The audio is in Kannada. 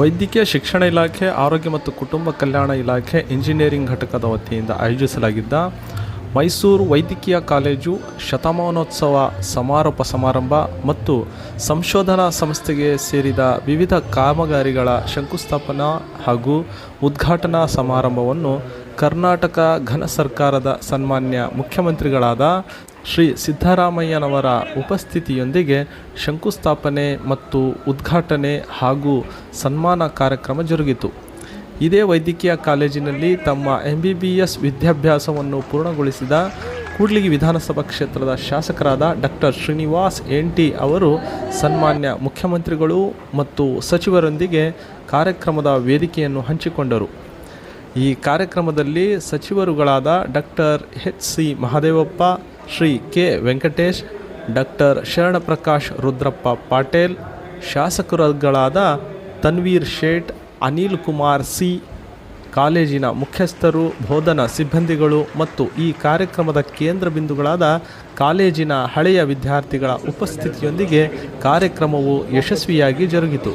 ವೈದ್ಯಕೀಯ ಶಿಕ್ಷಣ ಇಲಾಖೆ, ಆರೋಗ್ಯ ಮತ್ತು ಕುಟುಂಬ ಕಲ್ಯಾಣ ಇಲಾಖೆ, ಇಂಜಿನಿಯರಿಂಗ್ ಘಟಕದ ವತಿಯಿಂದ ಆಯೋಜಿಸಲಾಗಿದ್ದ ಮೈಸೂರು ವೈದ್ಯಕೀಯ ಕಾಲೇಜು ಶತಮಾನೋತ್ಸವ ಸಮಾರೋಪ ಸಮಾರಂಭ ಮತ್ತು ಸಂಶೋಧನಾ ಸಂಸ್ಥೆಗೆ ಸೇರಿದ ವಿವಿಧ ಕಾಮಗಾರಿಗಳ ಶಂಕುಸ್ಥಾಪನಾ ಹಾಗೂ ಉದ್ಘಾಟನಾ ಸಮಾರಂಭವನ್ನು ಕರ್ನಾಟಕ ಘನ ಸರ್ಕಾರದ ಸನ್ಮಾನ್ಯ ಮುಖ್ಯಮಂತ್ರಿಗಳಾದ ಶ್ರೀ ಸಿದ್ದರಾಮಯ್ಯನವರ ಉಪಸ್ಥಿತಿಯೊಂದಿಗೆ ಶಂಕುಸ್ಥಾಪನೆ ಮತ್ತು ಉದ್ಘಾಟನೆ ಹಾಗೂ ಸನ್ಮಾನ ಕಾರ್ಯಕ್ರಮ ಜರುಗಿತು. ಇದೇ ವೈದ್ಯಕೀಯ ಕಾಲೇಜಿನಲ್ಲಿ ತಮ್ಮ ಎಂ ಬಿ ಬಿ ಎಸ್ ವಿದ್ಯಾಭ್ಯಾಸವನ್ನು ಪೂರ್ಣಗೊಳಿಸಿದ ಕೂಡ್ಲಿಗಿ ವಿಧಾನಸಭಾ ಕ್ಷೇತ್ರದ ಶಾಸಕರಾದ ಡಾಕ್ಟರ್ ಶ್ರೀನಿವಾಸ್ ಎನ್ ಟಿ ಅವರು ಸನ್ಮಾನ್ಯ ಮುಖ್ಯಮಂತ್ರಿಗಳು ಮತ್ತು ಸಚಿವರೊಂದಿಗೆ ಕಾರ್ಯಕ್ರಮದ ವೇದಿಕೆಯನ್ನು ಹಂಚಿಕೊಂಡರು. ಈ ಕಾರ್ಯಕ್ರಮದಲ್ಲಿ ಸಚಿವರುಗಳಾದ doctor H C Mahadevappa Shri K. Venkatesh, doctor Sharanprakash Rudrappa Patil, ಶಾಸಕರುಗಳಾದ Tanveer Sait, Anil Kumar C, ಕಾಲೇಜಿನ ಮುಖ್ಯಸ್ಥರು, ಬೋಧನಾ ಸಿಬ್ಬಂದಿಗಳು ಮತ್ತು ಈ ಕಾರ್ಯಕ್ರಮದ ಕೇಂದ್ರ ಬಿಂದುಗಳಾದ ಕಾಲೇಜಿನ ಹಳೆಯ ವಿದ್ಯಾರ್ಥಿಗಳ ಉಪಸ್ಥಿತಿಯೊಂದಿಗೆ ಕಾರ್ಯಕ್ರಮವು ಯಶಸ್ವಿಯಾಗಿ ಜರುಗಿತು.